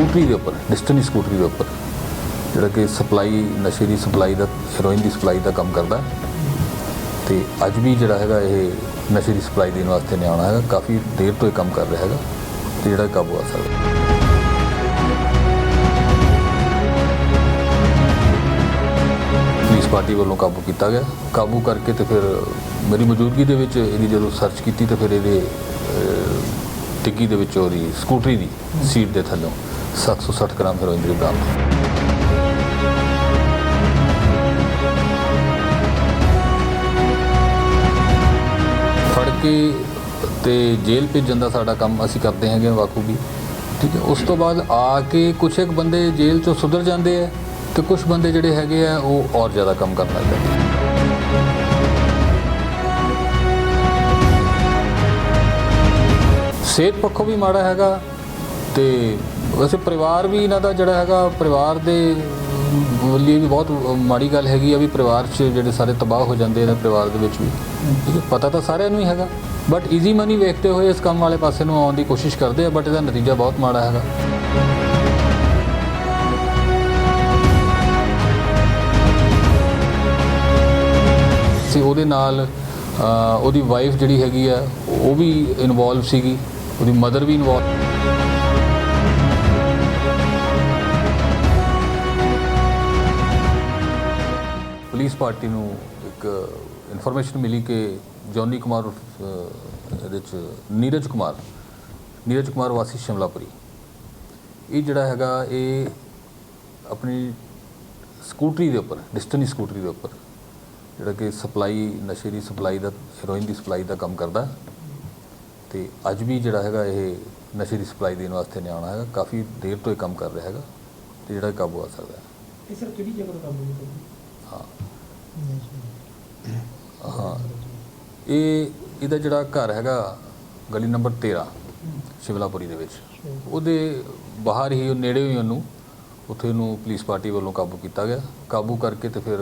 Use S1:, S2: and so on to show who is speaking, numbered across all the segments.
S1: ਸਕੂਟਰੀ ਦੇ ਉੱਪਰ ਡਿਸਟਨੀ ਸਕੂਟਰੀ ਦੇ ਉੱਪਰ ਜਿਹੜਾ ਕਿ ਸਪਲਾਈ ਨਸ਼ੇ ਦੀ ਸਪਲਾਈ ਦਾ ਹੈਰੋਇਨ ਦੀ ਸਪਲਾਈ ਦਾ ਕੰਮ ਕਰਦਾ ਹੈ। ਤੇ ਅੱਜ ਵੀ ਜਿਹੜਾ ਹੈਗਾ ਇਹ ਨਸ਼ੇ ਦੀ ਸਪਲਾਈ ਦੇਣ ਵਾਸਤੇ ਨੇ ਆਉਣਾ ਹੈਗਾ ਕਾਫੀ ਦੇਰ ਤੋਂ ਇਹ ਕੰਮ ਕਰ ਰਿਹਾ ਹੈਗਾ ਤੇ ਜਿਹੜਾ ਕਾਬੂ ਆ ਸਕਦਾ ਪੁਲਿਸ ਪਾਰਟੀ ਵੱਲੋਂ ਕਾਬੂ ਕੀਤਾ ਗਿਆ। ਕਾਬੂ ਕਰਕੇ ਤੇ ਫਿਰ ਮੇਰੀ ਮੌਜੂਦਗੀ ਦੇ ਵਿੱਚ ਇਹਦੀ ਜਦੋਂ ਸਰਚ ਕੀਤੀ ਤੇ ਫਿਰ ਇਹਦੇ ਅਹ, ਟਿੱਕੀ ਦੇ ਵਿੱਚ ਉਹਦੀ ਸਕੂਟਰੀ ਦੀ ਸੀਟ ਦੇ ਥੱਲੋਂ। 760 ਗ੍ਰਾਮ ਹੈਰੋਇਨ ਦੀ ਬਰਾਮਦ ਫੜ ਕੇ ਤੇ ਜੇਲ੍ਹ ਭੇਜਣ ਦਾ ਸਾਡਾ ਕੰਮ ਅਸੀਂ ਕਰਦੇ ਹੈਗੇ ਹਾਂ ਬਾਖੂਬੀ ਠੀਕ ਹੈ, ਉਸ ਤੋਂ ਬਾਅਦ ਆ ਕੇ ਕੁਛ ਇੱਕ ਬੰਦੇ ਜੇਲ੍ਹ ਚੋਂ ਸੁਧਰ ਜਾਂਦੇ ਆ ਤੇ ਕੁਝ ਬੰਦੇ ਜਿਹੜੇ ਹੈਗੇ ਆ, ਉਹ ਔਰ ਜ਼ਿਆਦਾ ਕੰਮ ਕਰਨ ਲੱਗ ਜਾਂਦੇ ਆ। ਸਿਹਤ ਪੱਖੋਂ ਵੀ ਮਾੜਾ ਹੈਗਾ ਤੇ ਵੈਸੇ ਪਰਿਵਾਰ ਵੀ ਇਹਨਾਂ ਦਾ ਜਿਹੜਾ ਹੈਗਾ, ਪਰਿਵਾਰ ਦੇ ਲਈ ਵੀ ਬਹੁਤ ਮਾੜੀ ਗੱਲ ਹੈਗੀ ਆ ਵੀ ਪਰਿਵਾਰ 'ਚ ਜਿਹੜੇ ਸਾਰੇ ਤਬਾਹ ਹੋ ਜਾਂਦੇ ਨੇ ਪਰਿਵਾਰ ਦੇ ਵਿੱਚ ਵੀ। ਪਤਾ ਤਾਂ ਸਾਰਿਆਂ ਨੂੰ ਹੀ ਹੈਗਾ। ਬਟ ਈਜ਼ੀ ਮਨੀ ਵੇਖਦੇ ਹੋਏ ਇਸ ਕੰਮ ਵਾਲੇ ਪਾਸੇ ਨੂੰ ਆਉਣ ਦੀ ਕੋਸ਼ਿਸ਼ ਕਰਦੇ ਆ ਬਟ ਇਹਦਾ ਨਤੀਜਾ ਬਹੁਤ ਮਾੜਾ ਹੈਗਾ। ਸੀ ਉਹਦੇ ਨਾਲ ਉਹਦੀ ਵਾਈਫ ਜਿਹੜੀ ਹੈਗੀ ਆ, ਉਹ ਵੀ ਇਨਵੋਲਵ ਸੀਗੀ, ਉਹਦੀ ਮਦਰ ਵੀ ਇਨਵੋਲਵ ਪੁਲਿਸ ਪਾਰਟੀ ਨੂੰ ਇੱਕ ਇਨਫੋਰਮੇਸ਼ਨ ਮਿਲੀ ਕਿ ਜੌਨੀ ਕੁਮਾਰ ਇਹਦੇ ਚ ਨੀਰਜ ਕੁਮਾਰ ਨੀਰਜ ਕੁਮਾਰ ਵਾਸੀ ਸ਼ਿਮਲਾਪੁਰੀ। ਇਹ ਜਿਹੜਾ ਹੈਗਾ ਇਹ ਆਪਣੀ ਸਕੂਟਰੀ ਦੇ ਉੱਪਰ ਡਿਸਟਨੀ ਸਕੂਟਰੀ ਦੇ ਉੱਪਰ ਜਿਹੜਾ ਕਿ ਸਪਲਾਈ ਨਸ਼ੇ ਦੀ ਸਪਲਾਈ ਦਾ ਹੈਰੋਇਨ ਦੀ ਸਪਲਾਈ ਦਾ ਕੰਮ ਕਰਦਾ। ਹੈ। ਤੇ ਅੱਜ ਵੀ ਜਿਹੜਾ ਹੈਗਾ ਇਹ ਨਸ਼ੇ ਦੀ ਸਪਲਾਈ ਦੇਣ ਵਾਸਤੇ ਨੇ ਆਉਣਾ ਹੈਗਾ। ਕਾਫੀ ਦੇਰ ਤੋਂ ਇਹ ਕੰਮ ਕਰ ਰਿਹਾ ਹੈਗਾ ਤੇ ਜਿਹੜਾ ਕਾਬੂ ਆ ਸਕਦਾ ਹੈ।
S2: ਇਹ ਸਰ ਕਿਹੜੀ ਜਗ੍ਹਾ ਤੋਂ ਕਾਬੂ ਕੀਤਾ
S1: ਹਾਂ। ਹਾਂ। ਇਹ ਇਹਦਾ ਜਿਹੜਾ ਘਰ ਹੈਗਾ ਗਲੀ ਨੰਬਰ 13 ਸ਼ਿਵਲਾਪੁਰੀ ਦੇ ਵਿੱਚ। ਉਹਦੇ ਬਾਹਰ ਹੀ ਉਹ ਨੇੜੇ ਹੀ ਉਹਨੂੰ ਉੱਥੇ ਉਹਨੂੰ ਪੁਲਿਸ ਪਾਰਟੀ ਵੱਲੋਂ ਕਾਬੂ ਕੀਤਾ ਗਿਆ। ਕਾਬੂ ਕਰਕੇ ਤੇ ਫਿਰ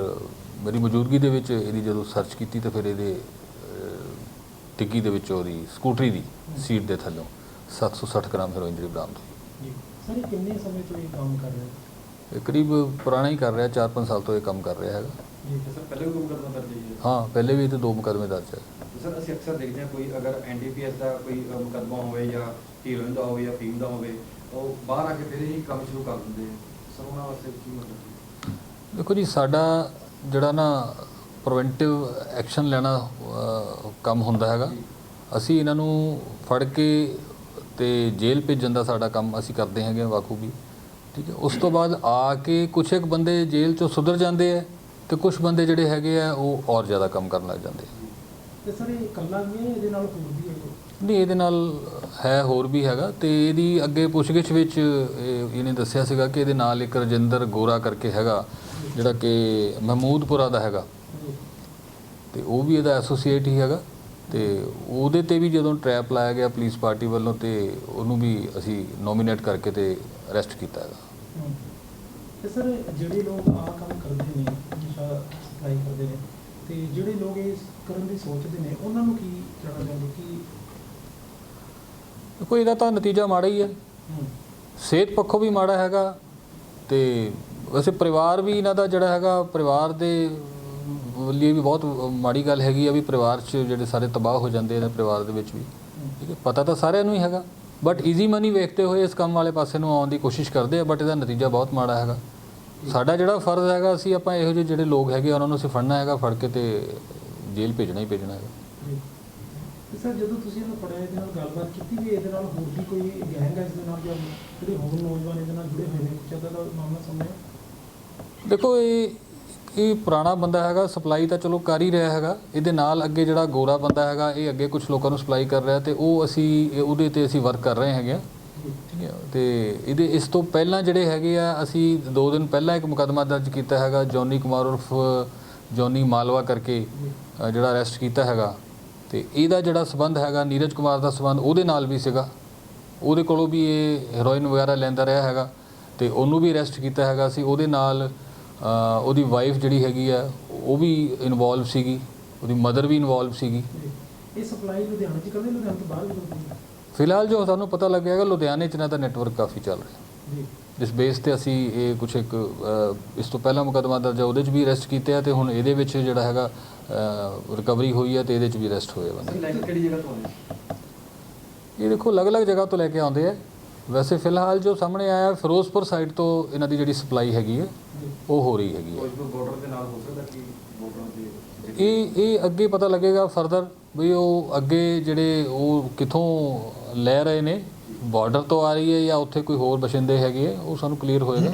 S1: ਮੇਰੀ ਮੌਜੂਦਗੀ ਦੇ ਵਿੱਚ ਇਹਦੀ ਜਦੋਂ ਸਰਚ ਕੀਤੀ ਤੇ ਫਿਰ ਇਹਦੇ ਟਿੱਕੀ ਦੇ ਵਿੱਚ ਉਹਦੀ ਸਕੂਟਰੀ ਦੀ ਸੀਟ ਦੇ ਥੱਲੋਂ। 760 ਗ੍ਰਾਮ ਹੈਰੋਇਨ ਦੀ ਬਰਾਮਦ ਹੋਈ।
S2: ਜੀ। ਸਰ ਕਿੰਨੇ ਸਮੇਂ ਤੋਂ ਇਹ ਕੰਮ ਕਰ ਰਹੇ? ਹੋ
S1: ਇਹ ਕਰੀਬ ਪੁਰਾਣਾ ਹੀ ਕਰ ਰਿਹਾ 4-5 ਸਾਲ ਤੋਂ ਇਹ ਕੰਮ ਕਰ ਰਿਹਾ ਹੈਗਾ।
S2: ਜੀ
S3: ਤੇ ਸਰ ਪਹਿਲੇ ਵੀ ਕੋਈ ਮੁਕੱਦਮਾ ਦਰਜ ਹੈ?
S1: ਹਾਂ ਪਹਿਲੇ ਵੀ ਇਹ ਤੇ ਦੋ ਮੁਕੱਦਮੇ ਦਰਜ ਹੈ
S3: ਸਰ ਅਸੀਂ ਅਕਸਰ ਦੇਖਦੇ ਹਾਂ ਕੋਈ ਅਗਰ ਐਨਡੀਪੀਐਸ ਦਾ ਕੋਈ ਅ, ਮੁਕੱਦਮਾ ਹੋਵੇ ਜਾਂ ਹੀਰੋਇਨ ਦਾ ਹੋਵੇ ਜਾਂ ਫੀਮ ਦਾ ਹੋਵੇ ਉਹ ਬਾਹਰ ਆ ਕੇ ਫਿਰ ਹੀ ਕੰਮ ਸ਼ੁਰੂ ਕਰ ਦਿੰਦੇ ਆ। ਸਰ ਉਹਨਾਂ ਵਾਸਤੇ ਕੀ ਮਤਲਬ
S1: ਦੇਖੋ ਜੀ ਸਾਡਾ ਜਿਹੜਾ ਨਾ ਪ੍ਰੀਵੈਂਟਿਵ ਐਕਸ਼ਨ ਲੈਣਾ ਅਹ, ਕੰਮ ਹੁੰਦਾ ਹੈਗਾ। ਅਸੀਂ ਇਹਨਾਂ ਨੂੰ ਫੜ ਕੇ ਤੇ ਜੇਲ੍ਹ ਭੇਜਣ ਦਾ ਸਾਡਾ ਕੰਮ ਅਸੀਂ ਕਰਦੇ ਹੈਗੇ ਬਾਖੂਬੀ ਠੀਕ ਹੈ ਉਸ ਤੋਂ ਬਾਅਦ ਆ ਕੇ ਕੁਛ ਇੱਕ ਬੰਦੇ ਜੇਲ੍ਹ ਚੋਂ ਸੁਧਰ ਜਾਂਦੇ ਆ। ਤੇ ਕੁਝ ਬੰਦੇ ਜਿਹੜੇ ਹੈਗੇ ਆ ਉਹ ਔਰ ਜ਼ਿਆਦਾ ਕੰਮ ਕਰਨ ਲੱਗ ਜਾਂਦੇ ਆ।
S2: ਤੇ ਸਰ ਇਹ ਇਕੱਲਾ ਵੀ ਹੈ ਇਹਦੇ ਨਾਲ ਹੋਰ ਵੀ ਹੈ ਕੋਈ?
S1: ਨਹੀਂ ਇਹਦੇ ਨਾਲ ਹੈ ਹੋਰ ਵੀ ਹੈਗਾ। ਤੇ ਇਹਦੀ ਅੱਗੇ ਪੁੱਛਗਿੱਛ ਵਿੱਚ ਇਹ- ਇਹਨੇ ਦੱਸਿਆ ਸੀਗਾ ਕਿ ਇਹਦੇ ਨਾਲ ਇੱਕ ਰਜਿੰਦਰ ਗੋਰਾ ਕਰਕੇ ਹੈਗਾ ਜਿਹੜਾ ਕਿ ਮਹਿਮੂਦਪੁਰਾ ਦਾ ਹੈਗਾ। ਤੇ ਉਹ ਵੀ ਇਹਦਾ ਐਸੋਸੀਏਟ ਹੀ ਹੈਗਾ। ਤੇ ਉਹਦੇ ਤੇ ਵੀ ਜਦੋਂ ਟਰੈਪ ਲਾਇਆ ਗਿਆ ਪੁਲਿਸ ਪਾਰਟੀ ਵੱਲੋਂ ਤੇ ਉਹਨੂੰ ਵੀ ਅਸੀਂ ਨੋਮੀਨੇਟ ਕਰਕੇ ਤੇ ਅਰੈਸਟ ਕੀਤਾ ਹੈਗਾ।
S2: ਤੇ ਸਰ ਜਿਹੜੇ ਲੋਕ ਆ ਕੰਮ ਕਰਦੇ ਨੇ ਨਸ਼ਾ ਸਪਲਾਈ ਕਰਦੇ ਨੇ ਤੇ ਜਿਹੜੇ ਲੋਕ ਇਹ ਕਰਨ ਦੀ ਸੋਚਦੇ ਨੇ ਉਹਨਾਂ ਨੂੰ ਕੀ ਕਹਿਣਾ ਚਾਹੁੰਦੇ ਕਿ
S1: ਕੋਈ ਇਹਦਾ ਤਾਂ ਨਤੀਜਾ ਮਾੜਾ ਹੀ ਹੈ। ਸਿਹਤ ਪੱਖੋਂ ਵੀ ਮਾੜਾ ਹੈਗਾ ਤੇ ਵੈਸੇ ਪਰਿਵਾਰ ਵੀ ਇਹਨਾਂ ਦਾ ਜਿਹੜਾ ਹੈਗਾ ਪਰਿਵਾਰ ਦੇ ਲਈ ਵੀ ਬਹੁਤ ਮਾੜੀ ਗੱਲ ਹੈਗੀ ਆ ਵੀ ਪਰਿਵਾਰ 'ਚ ਜਿਹੜੇ ਸਾਰੇ ਤਬਾਹ ਹੋ ਜਾਂਦੇ ਨੇ ਪਰਿਵਾਰ ਦੇ ਵਿੱਚ ਵੀ। ਠੀਕ ਹੈ ਪਤਾ ਤਾਂ ਸਾਰਿਆਂ ਨੂੰ ਹੀ ਹੈਗਾ ਬਟ ਈਜ਼ੀ ਮਨੀ ਵੇਖਦੇ ਹੋਏ ਇਸ ਕੰਮ ਵਾਲੇ ਪਾਸੇ ਨੂੰ ਆਉਣ ਦੀ ਕੋਸ਼ਿਸ਼ ਕਰਦੇ ਆ ਬਟ ਇਹਦਾ ਨਤੀਜਾ ਬਹੁਤ ਮਾੜਾ ਹੈਗਾ। ਸਾਡਾ ਜਿਹੜਾ ਫਰਜ਼ ਹੈਗਾ ਅਸੀਂ ਆਪਾਂ ਇਹੋ ਜਿਹੇ ਜਿਹੜੇ ਲੋਕ ਹੈਗੇ ਉਹਨਾਂ ਨੂੰ ਅਸੀਂ ਫੜਨਾ ਹੈਗਾ ਫੜ ਕੇ ਤੇ ਜੇਲ੍ਹ ਭੇਜਣਾ ਹੀ ਭੇਜਣਾ ਹੈਗਾ।
S2: ਜੀ। ਤੇ ਸਰ ਜਦੋਂ ਤੁਸੀਂ ਇਹਨੂੰ ਫੜਿਆ ਇਹਦੇ ਨਾਲ ਗੱਲਬਾਤ ਕੀਤੀ ਵੀ ਇਹਦੇ ਨਾਲ ਹੋਰ ਵੀ ਕੋਈ ਗੈਂਗ ਹੈ ਇਸ ਦੇ ਨਾਲ ਜਾਂ ਜਿਹੜੇ ਹੋਰ ਨੌਜਵਾਨ ਇਹਦੇ ਨਾਲ ਜੁੜੇ ਹੋਏ ਨੇ ਕੁਛ ਏਦਾਂ ਦਾ ਮਾਮਲਾ ਸਾਹਮਣੇ ਆਇਆ?
S1: ਦੇਖੋ ਇਹ ਇਹ ਪੁਰਾਣਾ ਬੰਦਾ ਹੈਗਾ ਸਪਲਾਈ ਤਾਂ ਚਲੋ ਕਰ ਹੀ ਰਿਹਾ ਹੈਗਾ। ਇਹਦੇ ਨਾਲ ਅੱਗੇ ਜਿਹੜਾ ਗੋਰਾ ਬੰਦਾ ਹੈਗਾ ਇਹ ਅੱਗੇ ਕੁਝ ਲੋਕਾਂ ਨੂੰ ਸਪਲਾਈ ਕਰ ਰਿਹਾ ਤੇ ਉਹ ਅਸੀਂ ਉਹਦੇ ਤੇ ਅਸੀਂ ਵਰਕ ਕਰ ਰਹੇ ਹੈਗੇ ਆ। ਠੀਕ ਹੈ ਤੇ ਇਹਦੇ ਇਸ ਤੋਂ ਪਹਿਲਾਂ ਜਿਹੜੇ ਹੈਗੇ ਆ, ਅਸੀਂ 2 ਦਿਨ ਪਹਿਲਾਂ ਇੱਕ ਮੁਕੱਦਮਾ ਦਰਜ ਕੀਤਾ ਹੈਗਾ, ਜੌਨੀ ਕੁਮਾਰ ਉਰਫ ਜੌਨੀ ਮਾਲਵਾ ਕਰਕੇ ਜਿਹੜਾ ਅਰੈਸਟ ਕੀਤਾ ਹੈਗਾ। ਤੇ ਇਹਦਾ ਜਿਹੜਾ ਸਬੰਧ ਹੈਗਾ, ਨੀਰਜ ਕੁਮਾਰ ਦਾ ਸਬੰਧ ਉਹਦੇ ਨਾਲ ਵੀ ਸੀਗਾ। ਉਹਦੇ ਕੋਲੋਂ ਵੀ ਇਹ ਹੈਰੋਇਨ ਵਗੈਰਾ ਲੈਂਦਾ ਰਿਹਾ ਹੈਗਾ। ਤੇ ਉਹਨੂੰ ਵੀ ਅਰੈਸਟ ਕੀਤਾ ਹੈਗਾ ਸੀ। ਉਹਦੇ ਨਾਲ ਉਹਦੀ ਵਾਈਫ ਜਿਹੜੀ ਹੈਗੀ ਆ, ਉਹ ਵੀ ਇਨਵੋਲਵ ਸੀਗੀ। ਉਹਦੀ ਮਦਰ ਵੀ ਇਨਵੋਲਵ ਸੀਗੀ।
S2: ਇਹ ਸਪਲਾਈ ਲੁਧਿਆਣੇ ਚ ਕਰਦੇ ਲੁਧਿਆਣੇ ਤੋਂ ਬਾਹਰ ਵੀ ਕਰਦੇ ਨੇ
S1: ਫਿਲਹਾਲ ਜੋ ਸਾਨੂੰ ਪਤਾ ਲੱਗਿਆ ਹੈਗਾ ਲੁਧਿਆਣੇ ਚ ਇਹਨਾਂ ਦਾ ਨੈਟਵਰਕ ਕਾਫੀ ਚੱਲ ਰਿਹਾ।
S2: ਜੀ।
S1: ਇਸ ਬੇਸ ਤੇ ਅਸੀਂ ਇਹ ਕੁਝ ਇੱਕ ਇਸ ਤੋਂ ਪਹਿਲਾਂ ਮੁਕੱਦਮਾ ਦਰਜ ਉਹਦੇ 'ਚ ਵੀ ਅਰੈਸਟ ਕੀਤੇ ਆ ਤੇ ਹੁਣ ਇਹਦੇ ਵਿੱਚ ਜਿਹੜਾ ਹੈਗਾ ਰਿਕਵਰੀ ਹੋਈ ਹੈ ਤੇ ਇਹਦੇ 'ਚ ਵੀ ਅਰੈਸਟ ਹੋਏ ਬੰਦੇ।
S3: ਕਿਹੜੀ ਜਗ੍ਹਾ ਤੋਂ ਆਏ?
S1: ਇਹ ਦੇਖੋ ਅਲੱਗ-ਅਲੱਗ ਜਗ੍ਹਾ ਤੋਂ ਲੈ ਕੇ ਆਉਂਦੇ ਆ। ਵੈਸੇ ਫਿਲਹਾਲ ਜੋ ਸਾਹਮਣੇ ਆਇਆ ਫਿਰੋਜ਼ਪੁਰ ਸਾਈਡ ਤੋਂ ਇਹਨਾਂ ਦੀ ਜਿਹੜੀ ਸਪਲਾਈ ਹੈਗੀ ਹੈ ਉਹ ਹੋ ਰਹੀ ਹੈਗੀ ਹੈ
S3: ਫਿਰੋਜ਼ਪੁਰ ਬਾਰਡਰ ਦੇ ਨਾਲ ਹੋ ਸਕਦਾ ਕਿ ਵੋਟਰਾਂ ਦੇ
S1: ਇਹ ਇਹ ਅੱਗੇ ਪਤਾ ਲੱਗੇਗਾ ਫਰਦਰ ਵੀ ਉਹ ਅੱਗੇ ਜਿਹੜੇ ਉਹ ਕਿੱਥੋਂ ਲੈ ਰਹੇ ਨੇ ਬਾਰਡਰ ਤੋਂ ਆ ਰਹੀ ਹੈ ਜਾਂ ਉੱਥੇ ਕੋਈ ਹੋਰ ਬਸ਼ਿੰਦੇ ਹੈਗੇ ਆ, ਉਹ ਸਾਨੂੰ ਕਲੀਅਰ ਹੋਏਗਾ।